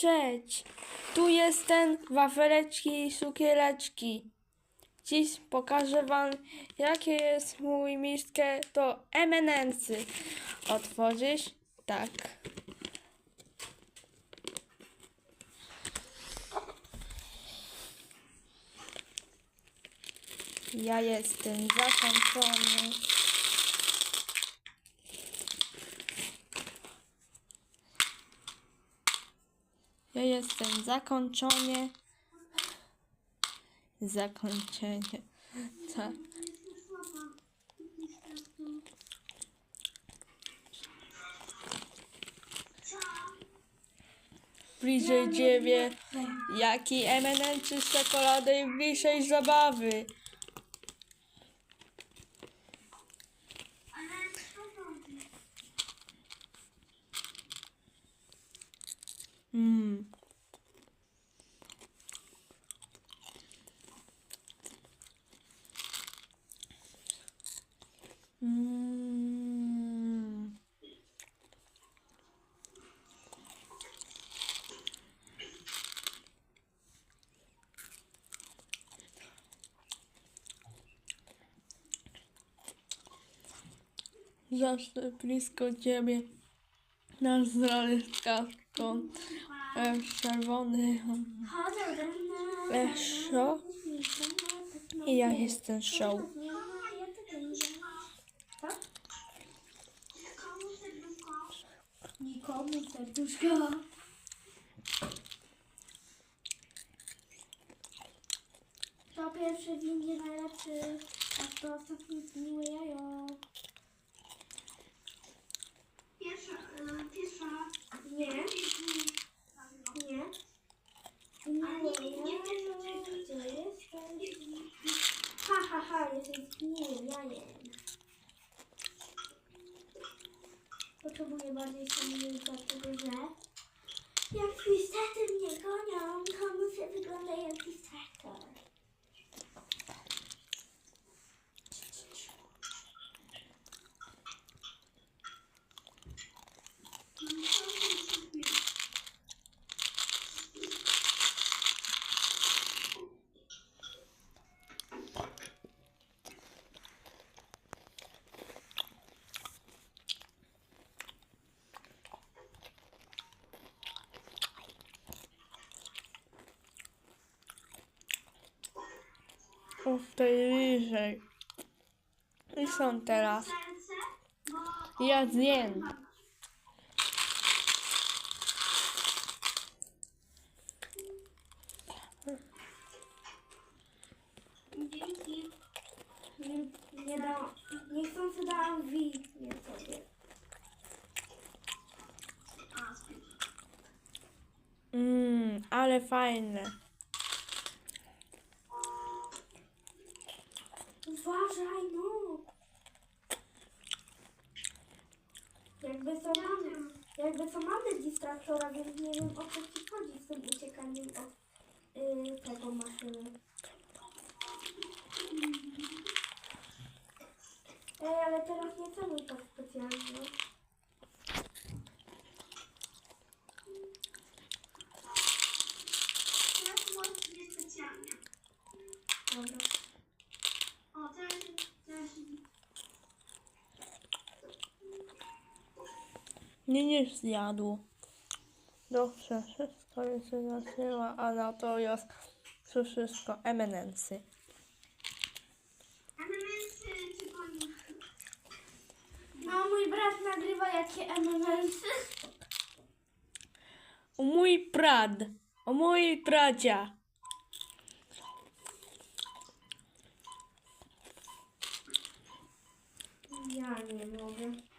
Siedź. Tu jest ten wafeleczki i cukiereczki. Dziś pokażę wam, jakie jest mój miskę to eminency. Otworzysz? Tak. Ja jestem zakończony. Jestem zakończony. Zakończenie. Tak. Bliżej ciebie, jaki M&M czy czekolady i bliżej zabawy. Zawsze blisko ciebie. Nasz zdrowy z kawką. E, czerwony. Show. I ja jestem show. Nikomu serduszko. To pierwszy windzie najlepszy, a to ostatni miłe jajo. Pierwsza, e, pierwsza. Nie, nie. Miłe jajo, gdzie jesteś? Ha, ha, ha, jesteś miłym jajem. Potrzebuję bardziej samego dlatego że jak twistety mnie gonią, to muszę wyglądać jak O, tej bliżej. I są teraz. Ja zjem. dzięki. Nie, nie da, niechcący dałam wi, nie sobie. Mmm, ale fajne. Uważaj, no! Jakby co mamy, jakby co mamy nie wiem o co ci chodzi z tym uciekaniem od y, tego maszyny. Ej, ale teraz nie celuj tak specjalnie. Teraz nie specjalnie. Dobra. O, teraz, teraz Nie, nie zjadł. Dobrze, wszystko jest zasyła, a na to jest wszystko eminency. MMS czy pani? No, mój brat nagrywa jakie MMS-y. O mój prad, o mój pradzia. Ja nie mogę.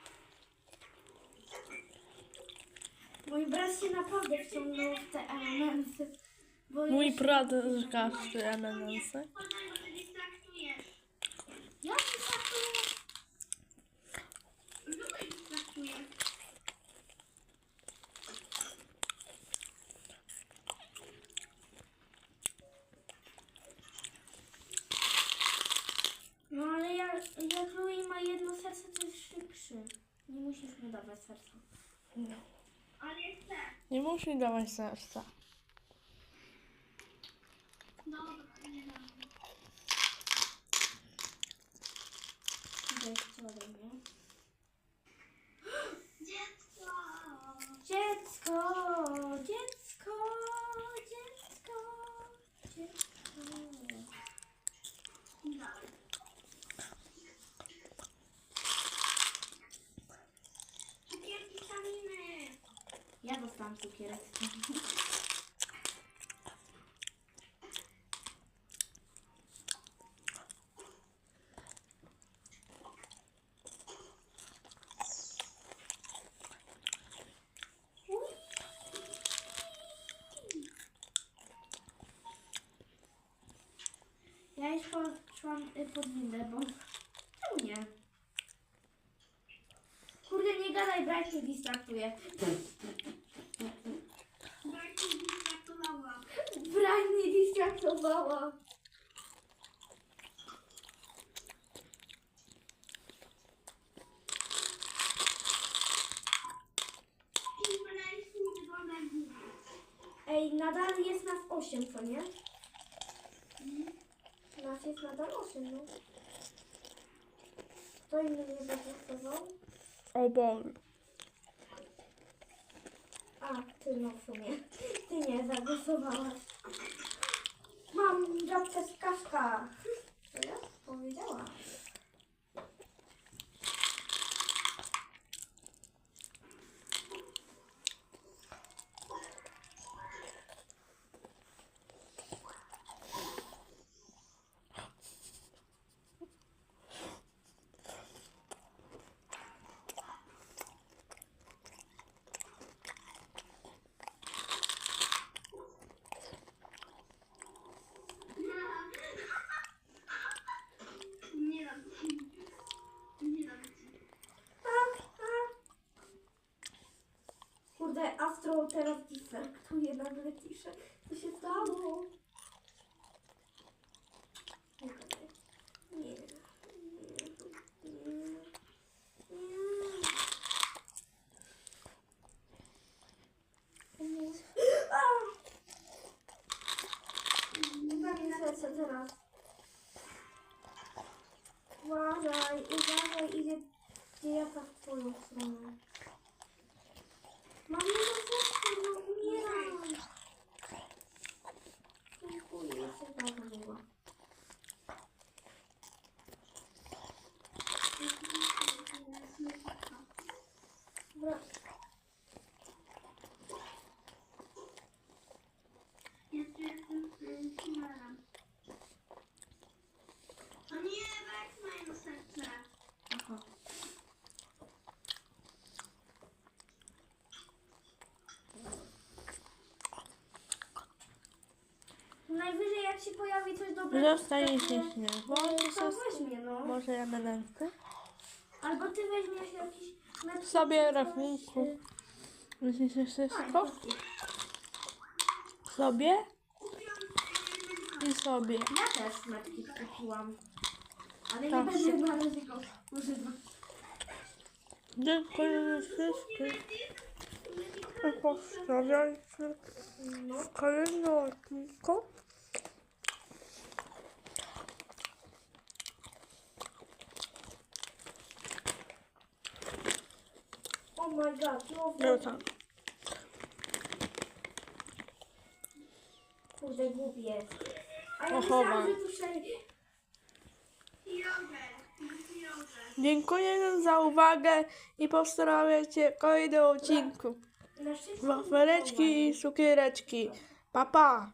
Mój brat się naprawdę wciągnął w te elementy. Bo Mój jeszcze- eminency. Poznaj, bo ty distraktujesz. Ja dystraktuję. Lubię distraktuję. No ale ja, jak Louis ma jedno serce, to jest szybszy. Nie musisz mu dawać serca. Ale chcę. Nie musi dawać serca. Nie! Dziecko, dziecko, dziecko, dziecko. Dobra. Cukierki kaminy! Dostałam cukierek. Ja już poszłam y, pod windę, bo... Czemu nie? Kurde, nie gadaj, Bright mnie distraktuje. Bardziej dystrakowała. Mnie wygląda głupio. Ej, nadal jest nas 8, co nie? Nas jest nadal 8, no. Kto inny nie zagłosował? O Boże. A, ty no w sumie. Ty nie zagłosowałaś. Mam żabkę z kawka. Co ja powiedziała? Nie dam ci. Nie dam ci. A, a. Astro teraz distraktuje nagle ciszę. Co się stało? Nie, nie, nie, nie. Nie. A! Daj mi serce teraz. Uważaj, uważaj, idzie w twoją stronę. Mam serce, no umieram. Dziękuję, jesteś bardzo miła. Dobra, Ja tu jestem y, tunelem. O nie, Bex ma jedno serce. aha. Najwyżej jak się pojawi coś dobrego, Zostanie to się pewnie- śnieg. to Może się weźmie, no. Może M&M'sy? Albo ty weźmiesz jakiś... Netflix Sobie rachunku. y, Myślisz wszystko? Sobie i sobie. Ja też Netflix kupiłam. Ale nie Tak. będę na razie go używać. Dziękuję wszystkim. I pozdrawiajcie No. w kolejnym odcinku. Oh my god, no tak. Kurde, głupi jest. A ja Ochowa. myślałam, że tu. Dziękuję za uwagę i pozdrawiajcie w kolejnym odcinku. Na. Wafeleczki i cukiereczki. Pa, pa.